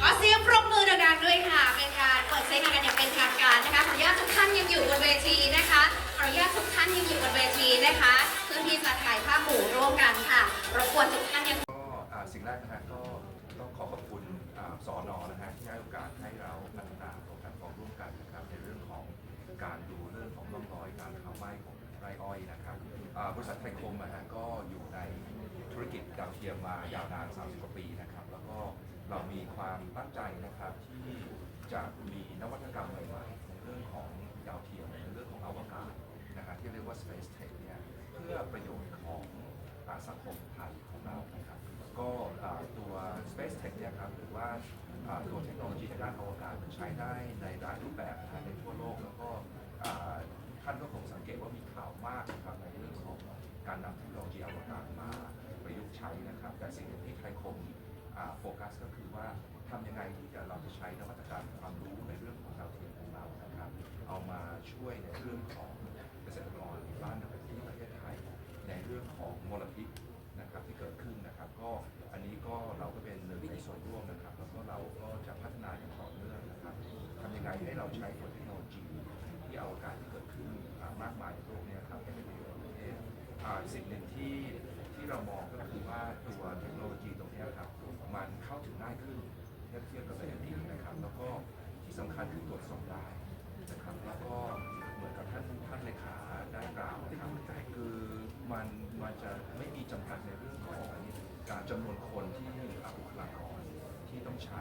ขอเสียงปรบมือดังๆด้วยค่ะ เป็นการเปิดเซตงานกันอย่างเป็นทางการนะคะ ขออนุญาตทุกท่านยังอยู่บนเวทีนะคะอนุญาตทุกท่านยังอยู่บนเวทีนะคะ เพื่อที่จะถ่ายภาพหมู่ร่วมกันค่ะ รบกวนทุกท่านยัง ก็อ่าสิ่งแรกนะฮะก็ต้องขอขอบคุณอ่าสอนอนะฮะที่ให้โอกาสให้เราพัฒนาโครงการของร่วมกันนะครับในเรื่องของการดูเรื่องของร่องรอยการเผาไหม้ของไรอ้อยนะครับ บริษัทไทยคมนะฮะก็อยู่ในธุรกิจดาวเทียมมายาวนาน 30 กว่าปีนะครับ แล้วก็เรามีความตั้งใจนะครับที่จะมีนวัตกรรมใหม่ๆในเรื่องของดาวเทียมในเรื่องของอวกาศนะฮะที่เรียกว่า Space Tech เนี่ยเพื่อประโยชน์ของสังคมไทยของเรานะครับก็ตัว Space Tech เนี่ยครับหรือว่าตัวเทคโนโลยีในด้านอวกาศมันใช้ได้ในหลายรูปแบบในทั่วโลก แล้วก็ท่านก็คงสังเกตว่ามีข่าวมากนะครับ การนำเทคโนโลยีอวกาศมาประยุกต์ใช้นะครับแต่สิ่งหนึ่งที่ไทยคมโฟกัสก็คือว่าทำยังไงที่จะเราจะใช้นวัตกรรมความรู้ในเรื่องของดาวเทียมของเรานะครับ เอามาช่วยในเรื่องของเกษตรกรบ้านในประเทศประเทศไทยในเรื่องของมลพิษนะครับที่เกิดขึ้นนะครับก็ สิ่งหนึ่งที่ที่เรามองก็คือว่าตัวเทคโนโลยีตรงนี้ครับมันเข้าถึงง่ายขึ้นเทียบเทียบกับในอดีตนะครับ แล้วก็ที่สำคัญคือตรวจสอบได้นะครับแล้วก็เหมือนกับท่านท่านเลขาได้กล่าวนะครับคือมันมันจะไม่มีจำกัดในเรื่องของการจำนวนคนที่อาบุคลากรที่ต้องใช้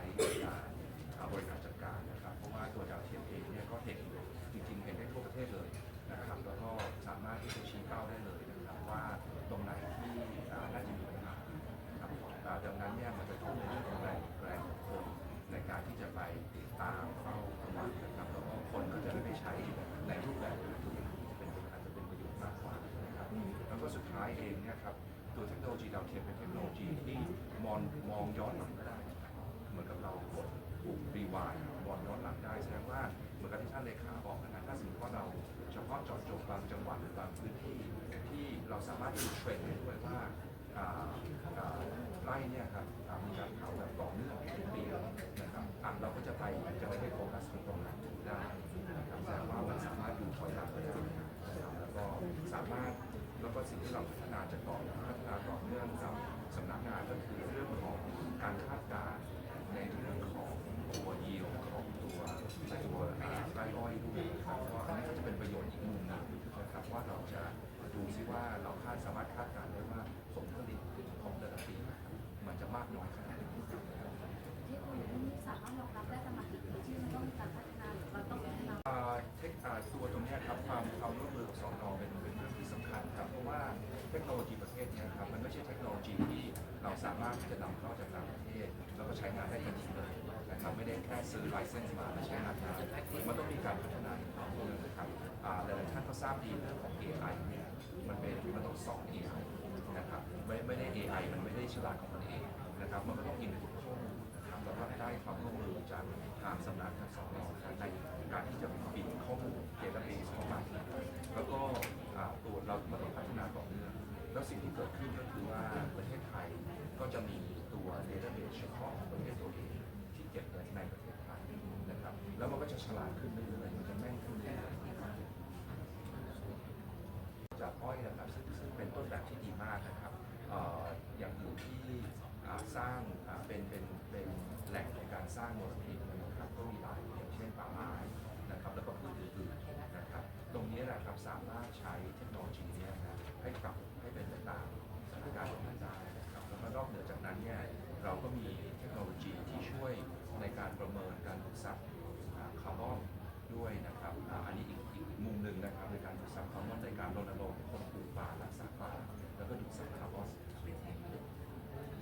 ไปติดตามเฝ้าระวังนะครับแล้วก็คนก็จะได้ไปใช้ในรูปแบบอื่นๆที่เป็นอาจจะเป็นประโยชน์มากกว่านะครับแล้วก็สุดท้ายเองเนี่ยครับตัวเทคโนโลยีดาวเทียมเป็นเทคโนโลยีที่มองมองย้อนหลังก็ได้ เหมือนกับเรากดปุ่มรีวายมองย้อนหลังได้แสดงว่าเหมือนกับที่ท่านเลขาบอกนะครับถ้าสมมติว่าเราเฉพาะเจาะจงบางจังหวัดหรือบางพื้นที่ที่เราสามารถดูเทรนด์ได้ด้วยว่าไร่เนี่ยครับมีการเผาแบบต่อเนื่อง สามารถแล้วก็สิ่งที่เราพัฒนาจะต่อพัฒนาต่อเนื่องกับสำนักงานก็คือเรื่องของการคาดการณ์ในเรื่องของตัวยิวของตัวตัวอ่าไร่อ้อยด้วยนะครับก็อันนี้ก็จะเป็นประโยชน์อีกมุมหนึงนะครับว่าเราจะดูซิว่าเราคาดสามารถคาดการณ์ได้ว่าผลผลิตของแต่ละปีมันจะมากน้อยขนาดไหน ไม่ใช่เทคโนโลยีที่เราสามารถที่จะนำเข้าจากต่างประเทศ แล้วก็ใช้งานได้ทันทีเลยนะครับไม่ได้แค่ซื้อไลเซนส์มาแล้วใช้งานได้มันต้องมีการพัฒนาอย่างต่อเนื่องนะครับอ่าหลายๆท่านก็ทราบดีเรื่องของ AI เนี่ยมันเป็นมันต้องสอน AI นะครับไม่ไม่ได้ AI มันไม่ได้ฉลาดของมันเองนะครับมันก็ต้องอินพุ แล้วสิ่งที่เกิดขึ้นก็คือว่าประเทศไทยก็จะมีตัวเดต้าเบสเฉพาะประเทศตัวเองที่เก็บไว้ในประเทศไทยนะครับ แล้วมันก็จะฉลาดขึ้นเรื่อยๆมันจะแม่นขึ้นเรื่อยๆจากอ้อยนะครับซึ่งเป็นต้นแบบที่ดีมากนะครับอย่างอื่นที่สร้างเป็นเป็นเป็นแหล่งของการสร้างมลพิษนะครับก็มีหลายอย่างเช่นป่าไม้นะครับแล้วก็พืชอื่นๆนะครับตรงนี้แหละครับสามารถใช้ hablo